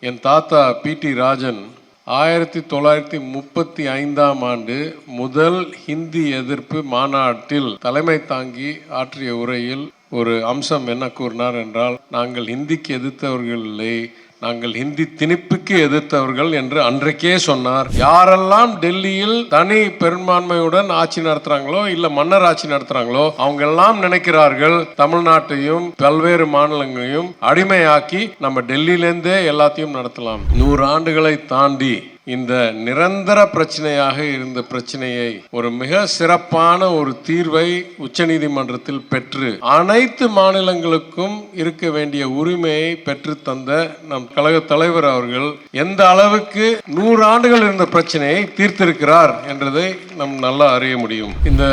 என் தாத்தா B D Rajan ஆயிரத்தி தொள்ளாயிரத்தி முப்பத்தி ஐந்தாம் ஆண்டு முதல் ஹிந்தி எதிர்ப்பு மாநாட்டில் தலைமை தாங்கி ஆற்றிய உரையில் ஒரு அம்சம் என்ன கூறினார் என்றால் நாங்கள் ஹிந்திக்கு எதிர்த்தவர்கள் இல்லை. நாங்கள் ஹிந்தி திணிப்புக்கு எதிர்த்தவர்கள் என்று அன்றைக்கே சொன்னார். யாரெல்லாம் டெல்லியில் தனி பெரும்பான்மையுடன் ஆட்சி நடத்துறாங்களோ இல்ல மன்னர் ஆட்சி நடத்துறாங்களோ அவங்க எல்லாம் நினைக்கிறார்கள் தமிழ்நாட்டையும் பல்வேறு மாநிலங்களையும் அடிமையாக்கி நம்ம டெல்லியிலேருந்தே எல்லாத்தையும் நடத்தலாம். நூறு ஆண்டுகளை தாண்டி இந்த நிரந்தர பிரச்சனையாக இருந்த பிரச்சனையை ஒரு மிக சிறப்பான ஒரு தீர்வை உச்சநீதிமன்றத்தில் பெற்று அனைத்து மாநிலங்களுக்கும் இருக்க வேண்டிய உரிமையை பெற்று தந்த நம் கழக தலைவர் அவர்கள் எந்த அளவுக்கு நூறு ஆண்டுகள் இருந்த பிரச்சனையை தீர்த்திருக்கிறார் என்றதை நம் நல்லா அறிய முடியும். இந்த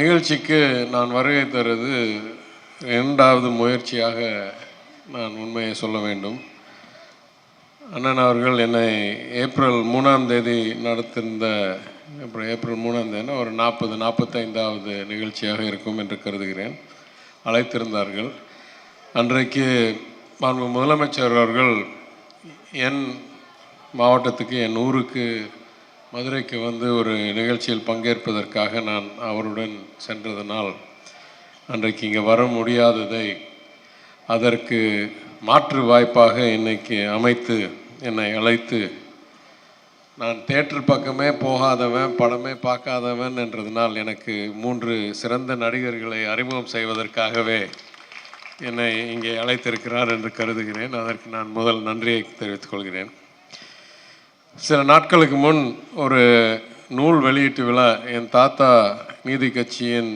நிகழ்ச்சிக்கு நான் வருகை தருவது இரண்டாவது முயற்சியாக நான் உண்மையை சொல்ல வேண்டும். அண்ணன் அவர்கள் என்னை ஏப்ரல் மூணாம் தேதி நடத்திருந்த அப்புறம் ஏப்ரல் மூணாம் தேதி ஒரு நாற்பது நாற்பத்தைந்தாவது நிகழ்ச்சியாக இருக்கும் என்று கருதுகிறேன். அழைத்திருந்தார்கள். அன்றைக்கு மாண்பு முதலமைச்சர் அவர்கள் என் மாவட்டத்துக்கு என் ஊருக்கு மதுரைக்கு வந்து ஒரு நிகழ்ச்சியில் பங்கேற்பதற்காக நான் அவருடன் சென்றதனால் அன்றைக்கு இங்கே வர முடியாததை அதற்கு மாற்று வாய்ப்பாக இன்னைக்கு அமைத்து என்னை அழைத்து நான் தேட்டர் பக்கமே போகாதவன் படமே பார்க்காதவன் என்றதனால் எனக்கு மூன்று சிறந்த நடிகர்களை அறிமுகம் செய்வதற்காகவே என்னை இங்கே அழைத்திருக்கிறார் என்று கருதுகிறேன். அதற்கு நான் முதல் நன்றியை தெரிவித்துக் கொள்கிறேன். சில நாட்களுக்கு முன் ஒரு நூல் வெளியீட்டு விழா என் தாத்தா நீதி கட்சியின்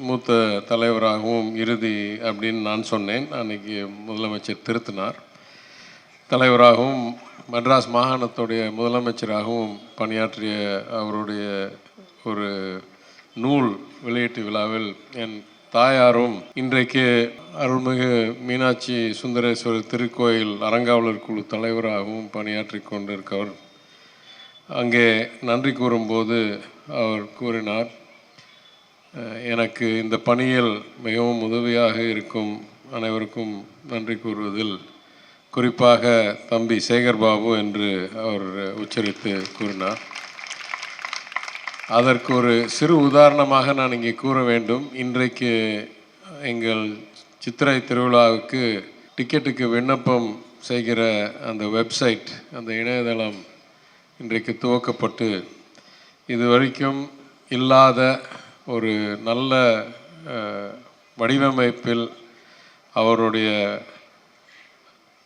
மூத்த தலைவராகவும் இறுதி அப்படின்னு நான் சொன்னேன். அன்றைக்கி முதலமைச்சர் திருத்தினார். தலைவராகவும் மெட்ராஸ் மாகாணத்துடைய முதலமைச்சராகவும் பணியாற்றிய அவருடைய ஒரு நூல் வெளியீட்டு விழாவில் என் தாயாரும் இன்றைக்கு அருள்மிகு மீனாட்சி சுந்தரேஸ்வரர் திருக்கோயில் அறங்காவலர் குழு தலைவராகவும் பணியாற்றி கொண்டிருக்கவர். அங்கே நன்றி கூறும்போது அவர் கூறினார் எனக்கு இந்த பணியில் மிகவும் உதவியாக இருக்கும் அனைவருக்கும் நன்றி கூறுவதில் குறிப்பாக தம்பி சேகர் பாபு என்று அவர் உச்சரித்து கூறினார். அதற்கு ஒரு சிறு உதாரணமாக நான் இங்கே கூற வேண்டும். இன்றைக்கு எங்கள் சித்திரை திருவிழாவுக்கு டிக்கெட்டுக்கு விண்ணப்பம் செய்கிற அந்த வெப்சைட் அந்த இணையதளம் இன்றைக்கு துவக்கப்பட்டு இதுவரைக்கும் இல்லாத ஒரு நல்ல வடிவமைப்பில் அவருடைய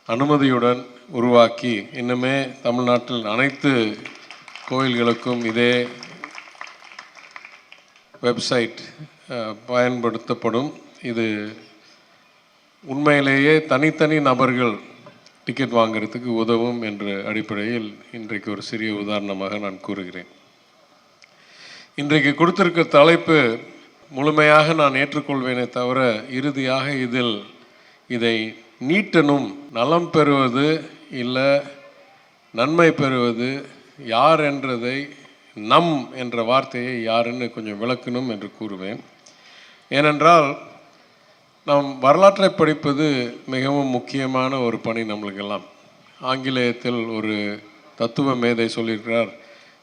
அனுமதியுடன் உருவாக்கி இன்னுமே தமிழ்நாட்டில் அனைத்து கோயில்களுக்கும் இதே வெப்சைட் பயன்படுத்தப்படும். இது உண்மையிலேயே தனித்தனி நபர்கள் டிக்கெட் வாங்குறதுக்கு உதவும் என்ற அடிப்படையில் இன்றைக்கு ஒரு சிறிய உதாரணமாக நான் கூறுகிறேன். இன்றைக்கு கொடுத்திருக்க தலைப்பு முழுமையாக நான் ஏற்றுக்கொள்வேனே தவிர இறுதியாக இதில் இதை நீட்டனும் நலம் பெறுவது இல்லை நன்மை பெறுவது யார் என்றதை நம் என்ற வார்த்தையை யாருன்னு கொஞ்சம் விளக்கணும் என்று கூறுவேன். ஏனென்றால் நாம் வரலாற்றை படிப்பது மிகவும் முக்கியமான ஒரு பணி நம்மளுக்கெல்லாம். ஆங்கிலேயத்தில் ஒரு தத்துவ மேதை சொல்லியிருக்கிறார்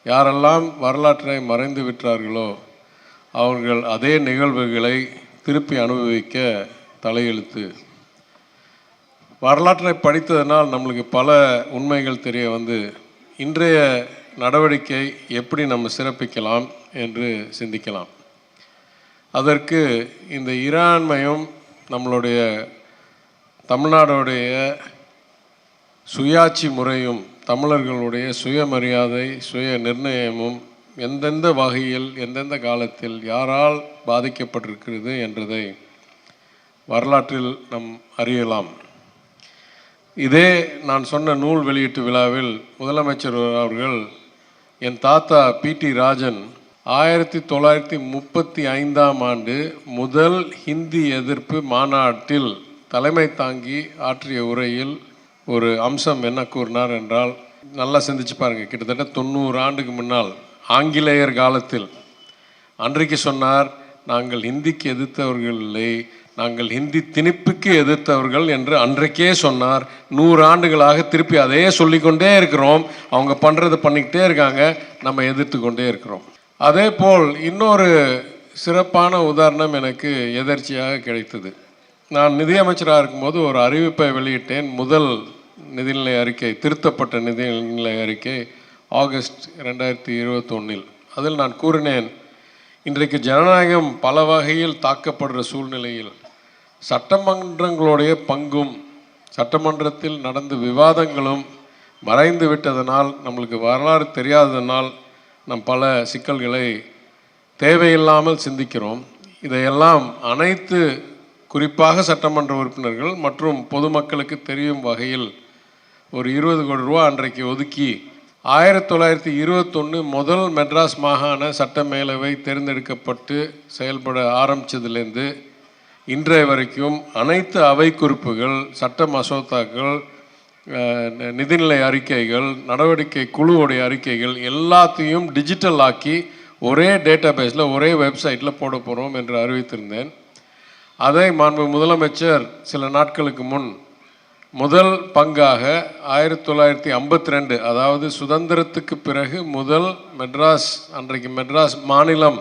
யாரெல்லாம் வரலாற்றை மறைந்து விட்டார்களோ அவர்கள் அதே நிகழ்வுகளை திருப்பி அனுபவிக்க தலையெழுத்து. வரலாற்றை படித்ததனால் நம்மளுக்கு பல உண்மைகள் தெரிய வந்து இன்றைய நடவடிக்கை எப்படி நம்ம சிறப்பிக்கலாம் என்று சிந்திக்கலாம். அதற்கு இந்த இராண்மையும் நம்மளுடைய தமிழ்நாடுடைய சுயாட்சி முறையும் தமிழர்களுடைய சுயமரியாதை சுய நிர்ணயமும் எந்தெந்த வகையில் எந்தெந்த காலத்தில் யாரால் பாதிக்கப்பட்டிருக்கிறது என்றதை வரலாற்றில் நம் அறியலாம். இதே நான் சொன்ன நூல் வெளியீட்டு விழாவில் முதலமைச்சர் அவர்கள் என் தாத்தா பி. டி. ராஜன் ஆயிரத்தி தொள்ளாயிரத்தி முப்பத்தி ஐந்தாம் ஆண்டு முதல் ஹிந்தி எதிர்ப்பு மாநாட்டில் தலைமை தாங்கி ஆற்றிய உரையில் ஒரு அம்சம் என்ன கூறினார் என்றால் நல்லா சிந்திச்சு பாருங்கள் கிட்டத்தட்ட தொண்ணூறு ஆண்டுக்கு முன்னால் ஆங்கிலேயர் காலத்தில் அன்றைக்கு சொன்னார் நாங்கள் ஹிந்திக்கு எதிர்த்தவர்கள் இல்லை நாங்கள் ஹிந்தி திணிப்புக்கு எதிர்த்தவர்கள் என்று அன்றைக்கே சொன்னார். நூறு ஆண்டுகளாக திருப்பி அதே சொல்லிக்கொண்டே இருக்கிறோம். அவங்க பண்ணுறதை பண்ணிக்கிட்டே இருக்காங்க. நம்ம எதிர்த்து கொண்டே இருக்கிறோம். அதே போல் இன்னொரு சிறப்பான உதாரணம் எனக்கு எதர்ச்சியாக கிடைத்தது. நான் நிதியமைச்சராக இருக்கும்போது ஒரு அறிவிப்பை வெளியிட்டேன். முதல் நிதிநிலை அறிக்கை திருத்தப்பட்ட நிதிநிலை அறிக்கை ஆகஸ்ட் ரெண்டாயிரத்தி இருபத்தொன்னில். அதில் நான் கூறினேன் இன்றைக்கு ஜனநாயகம் பல வகையில் தாக்கப்படுற சூழ்நிலையில் சட்டமன்றங்களுடைய பங்கும் சட்டமன்றத்தில் நடந்த விவாதங்களும் மறைந்து விட்டதனால் நம்மளுக்கு வரலாறு தெரியாததனால் நம் பல சிக்கல்களை தேவையில்லாமல் சிந்திக்கிறோம். இதையெல்லாம் அனைத்து குறிப்பாக சட்டமன்ற உறுப்பினர்கள் மற்றும் பொதுமக்களுக்கு தெரியும் வகையில் ஒரு இருபது கோடி ரூபா அன்றைக்கு ஒதுக்கி ஆயிரத்தி தொள்ளாயிரத்தி இருபத்தொன்று முதல் மெட்ராஸ் மாகாண சட்ட மேலவை தேர்ந்தெடுக்கப்பட்டு செயல்பட ஆரம்பித்ததுலேருந்து இன்றைய வரைக்கும் அனைத்து அவை குறிப்புகள் சட்ட மசோதாக்கள் நிதிநிலை அறிக்கைகள் நடவடிக்கை குழுவுடைய அறிக்கைகள் எல்லாத்தையும் டிஜிட்டல் ஆக்கி ஒரே டேட்டா பேஸில் ஒரே வெப்சைட்டில் போட போகிறோம் என்று அறிவித்திருந்தேன். அதை மாண்பு முதலமைச்சர் சில நாட்களுக்கு முன் முதல் பங்காக ஆயிரத்தி தொள்ளாயிரத்தி ஐம்பத்தி ரெண்டு அதாவது சுதந்திரத்துக்கு பிறகு முதல் மெட்ராஸ் அன்றைக்கு மெட்ராஸ் மாநிலம்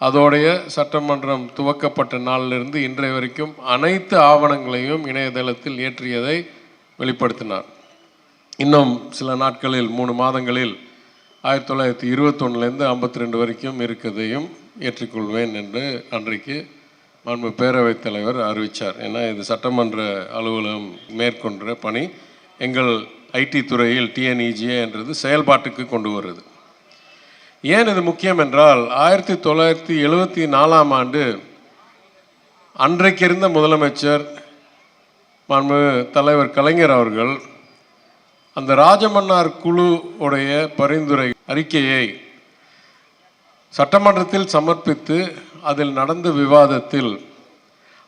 அதோடைய சட்டமன்றம் துவக்கப்பட்ட நாளிலிருந்து இன்றைய வரைக்கும் அனைத்து ஆவணங்களையும் இணையதளத்தில் ஏற்றியதை வெளிப்படுத்தினார். இன்னும் சில நாட்களில் மூணு மாதங்களில் ஆயிரத்தி தொள்ளாயிரத்தி இருபத்தொன்னுலேருந்து ஐம்பத்தி ரெண்டு வரைக்கும் இருக்கதையும் ஏற்றுக்கொள்வேன் என்று அன்றைக்கு மாண்பு பேரவைத் தலைவர் அறிவித்தார் ஏன்னா இது சட்டமன்ற அலுவலகம் மேற்கொண்ட பணி. எங்கள் ஐடி துறையில் டிஎன்இஜிஏ என்றது செயல்பாட்டுக்கு கொண்டு வருது. ஏன் இது முக்கியம் என்றால் ஆயிரத்தி தொள்ளாயிரத்தி எழுபத்தி நாலாம் ஆண்டு அன்றைக்கு இருந்த முதலமைச்சர் மாண்பு தலைவர் கலைஞர் அவர்கள் அந்த ராஜமன்னார் குழு உடைய பரிந்துரை அறிக்கையை சட்டமன்றத்தில் சமர்ப்பித்து அதில் நடந்த விவாதத்தில்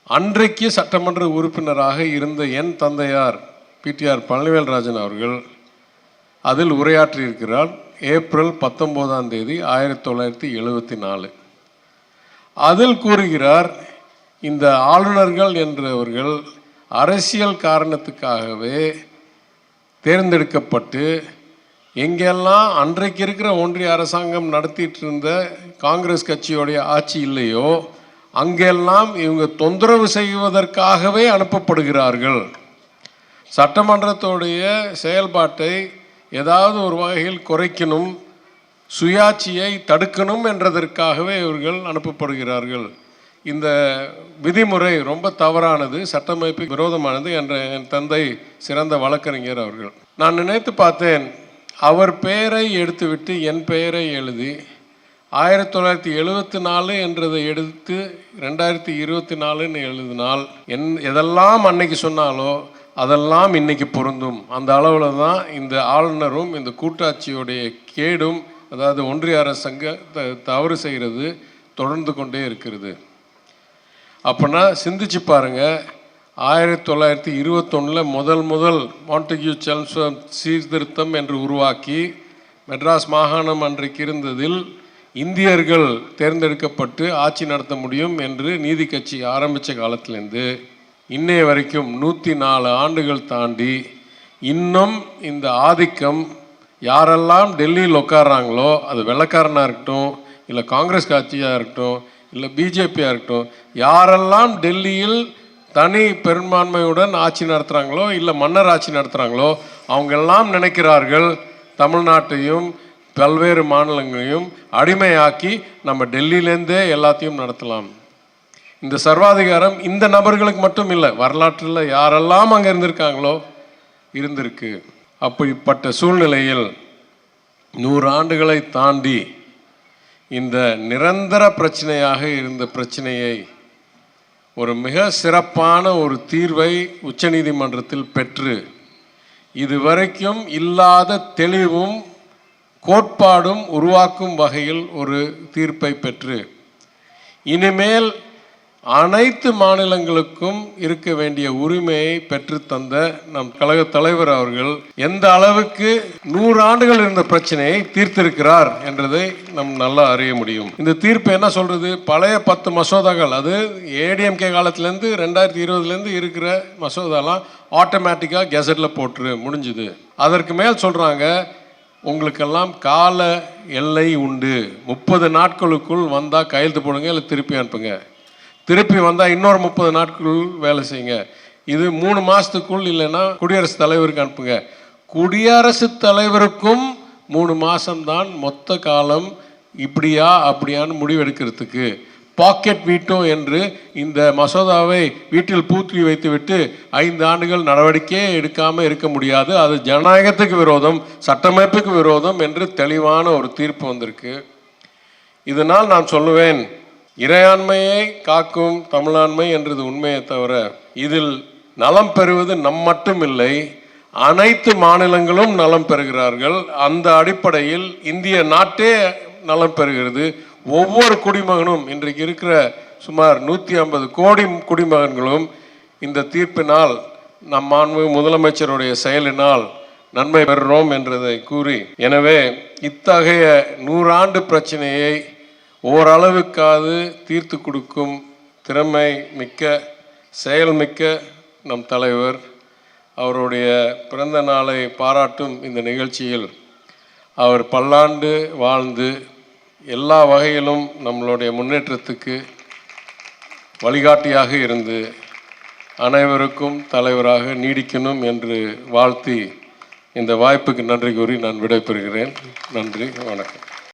அன்றைக்கு சட்டமன்ற உறுப்பினராக இருந்த என் தந்தையார் பிடிஆர் பழனிவேல்ராஜன் அவர்கள் அதில் உரையாற்றியிருக்கிறார் ஏப்ரல் பத்தொம்போதாம் தேதி ஆயிரத்தி தொள்ளாயிரத்தி எழுபத்தி நாலு. அதில் கூறுகிறார் இந்த ஆளுநர்கள் என்றவர்கள் அரசியல் காரணத்துக்காகவே தேர்ந்தெடுக்கப்பட்டு எங்கெல்லாம் அன்றைக்கு இருக்கிற ஒன்றிய அரசாங்கம் நடத்திட்டு இருந்த காங்கிரஸ் கட்சியோடைய ஆட்சி இல்லையோ அங்கெல்லாம் இவங்க தொந்தரவு செய்வதற்காகவே அனுப்பப்படுகிறார்கள். சட்டமன்றத்தோடைய செயல்பாட்டை ஏதாவது ஒரு வகையில் குறைக்கணும் சுயாட்சியை தடுக்கணும் என்றதற்காகவே இவர்கள் அனுப்பப்படுகிறார்கள். இந்த விதிமுறை ரொம்ப தவறானது சட்டமைப்பு விரோதமானது என்ற என் தந்தை சிறந்த வழக்கறிஞர் அவர்கள். நான் நினைத்து பார்த்தேன் அவர் பெயரை எடுத்துவிட்டு என் பெயரை எழுதி ஆயிரத்தி தொள்ளாயிரத்தி எழுபத்தி நாலு என்றதை எடுத்து ரெண்டாயிரத்தி இருபத்தி நாலுன்னு எழுதினால் என் எதெல்லாம் அன்னைக்கு சொன்னாலோ அதெல்லாம் இன்னைக்கு பொருந்தும். அந்த அளவில் தான் இந்த ஆளுநரும் இந்த கூட்டாட்சியுடைய கேடும் அதாவது ஒன்றிய அரசங்க த- தவறு செய்கிறது தொடர்ந்து கொண்டே இருக்கிறது. அப்படின்னா சிந்திச்சு பாருங்கள் ஆயிரத்தி தொள்ளாயிரத்தி இருபத்தொன்னில் முதல் முதல் மாண்டகியூ செல்சம் சீர்திருத்தம் என்று உருவாக்கி மெட்ராஸ் மாகாணம் அன்றைக்கு இருந்ததில் இந்தியர்கள் தேர்ந்தெடுக்கப்பட்டு ஆட்சி நடத்த முடியும் என்று நீதி கட்சி ஆரம்பித்த காலத்திலேருந்து இன்னைய வரைக்கும் நூற்றி நாலு ஆண்டுகள் தாண்டி இன்னும் இந்த ஆதிக்கம் யாரெல்லாம் டெல்லியில் உட்கார்றாங்களோ அது வெள்ளக்காரனாக இருக்கட்டும் இல்லை காங்கிரஸ் கட்சியாக இருக்கட்டும் இல்லை பிஜேபியாக இருக்கட்டும் யாரெல்லாம் டெல்லியில் தனி பெரும்பான்மையுடன் ஆட்சி நடத்துகிறாங்களோ இல்லை மன்னர் ஆட்சி நடத்துகிறாங்களோ அவங்கெல்லாம் நினைக்கிறார்கள் தமிழ்நாட்டையும் பல்வேறு மாநிலங்களையும் அடிமையாக்கி நம்ம டெல்லியிலேருந்தே எல்லாத்தையும் நடத்தலாம். இந்த சர்வாதிகாரம் இந்த நபர்களுக்கு மட்டும் இல்லை வரலாற்றில் யாரெல்லாம் அங்கே இருந்திருக்காங்களோ இருந்திருக்கு. அப்படிப்பட்ட சூழ்நிலையில் நூறு ஆண்டுகளை தாண்டி இந்த நிரந்தர பிரச்சனையாக இருந்த பிரச்சனையை ஒரு மிக சிறப்பான ஒரு தீர்வை உச்சநீதிமன்றத்தில் பெற்று இதுவரைக்கும் இல்லாத தெளிவும் கோட்பாடும் உருவாக்கும் வகையில் ஒரு தீர்ப்பை பெற்று இனிமேல் அனைத்து மாநிலங்களுக்கும் இருக்க வேண்டிய உரிமையை பெற்றுத்தந்த நம் கழக தலைவர் அவர்கள் எந்த அளவுக்கு நூறு ஆண்டுகள் இருந்த பிரச்சனையை தீர்த்திருக்கிறார் என்றதை நம் நல்லா அறிய முடியும். இந்த தீர்ப்பு என்ன சொல்றது? பழைய பத்து மசோதாக்கள் அது ஏடிஎம்கே காலத்திலேருந்து ரெண்டாயிரத்தி இருபதுலேருந்து இருக்கிற மசோதாலாம் ஆட்டோமேட்டிக்காக கெசட்டில் போட்டுரு முடிஞ்சுது. அதற்கு மேல் சொல்கிறாங்க உங்களுக்கெல்லாம் கால எல்லை உண்டு. முப்பது நாட்களுக்குள் வந்தால் கையெழுத்து போடுங்க இல்லை திருப்பி அனுப்புங்க. திருப்பி வந்தால் இன்னொரு முப்பது நாட்கள் வேலை செய்யுங்க. இது மூணு மாதத்துக்குள் இல்லைன்னா குடியரசுத் தலைவருக்கு அனுப்புங்க. குடியரசுத் தலைவருக்கும் மூணு மாதம்தான் மொத்த காலம் இப்படியா அப்படியான்னு முடிவெடுக்கிறதுக்கு. பாக்கெட் வீட்டோ என்று இந்த மசோதாவை வீட்டில் பூத்தி வைத்துவிட்டு ஐந்து ஆண்டுகள் நடவடிக்கையே எடுக்காமல் இருக்க முடியாது. அது ஜனநாயகத்துக்கு விரோதம் சட்டமைப்புக்கு விரோதம் என்று தெளிவான ஒரு தீர்ப்பு வந்திருக்கு. இதனால் நான் சொல்லுவேன் இறையாண்மையை காக்கும் தமிழாண்மை என்றது உண்மையை தவிர இதில் நலம் பெறுவது நம் மட்டும் இல்லை அனைத்து மாநிலங்களும் நலம் பெறுகிறார்கள். அந்த அடிப்படையில் இந்திய நாட்டே நலம் பெறுகிறது. ஒவ்வொரு குடிமகனும் இன்றைக்கு இருக்கிற சுமார் நூற்றி ஐம்பது கோடி குடிமகன்களும் இந்த தீர்ப்பினால் நம் மாண்பு முதலமைச்சருடைய செயலினால் நன்மை பெறுகிறோம் என்றதை கூறி எனவே இத்தகைய நூறாண்டு பிரச்சனையை ஓரளவுக்காவது தீர்த்து கொடுக்கும் திறமை மிக்க செயல்மிக்க நம் தலைவர். அவருடைய பிறந்த நாளை பாராட்டும் இந்த நிகழ்ச்சியில் அவர் பல்லாண்டு வாழ்ந்து எல்லா வகையிலும் நம்மளுடைய முன்னேற்றத்துக்கு வழிகாட்டியாக இருந்து அனைவருக்கும் தலைவராக நீடிக்கணும் என்று வாழ்த்தி இந்த வாய்ப்புக்கு நன்றி கூறி நான் விடைபெறுகிறேன். நன்றி வணக்கம்.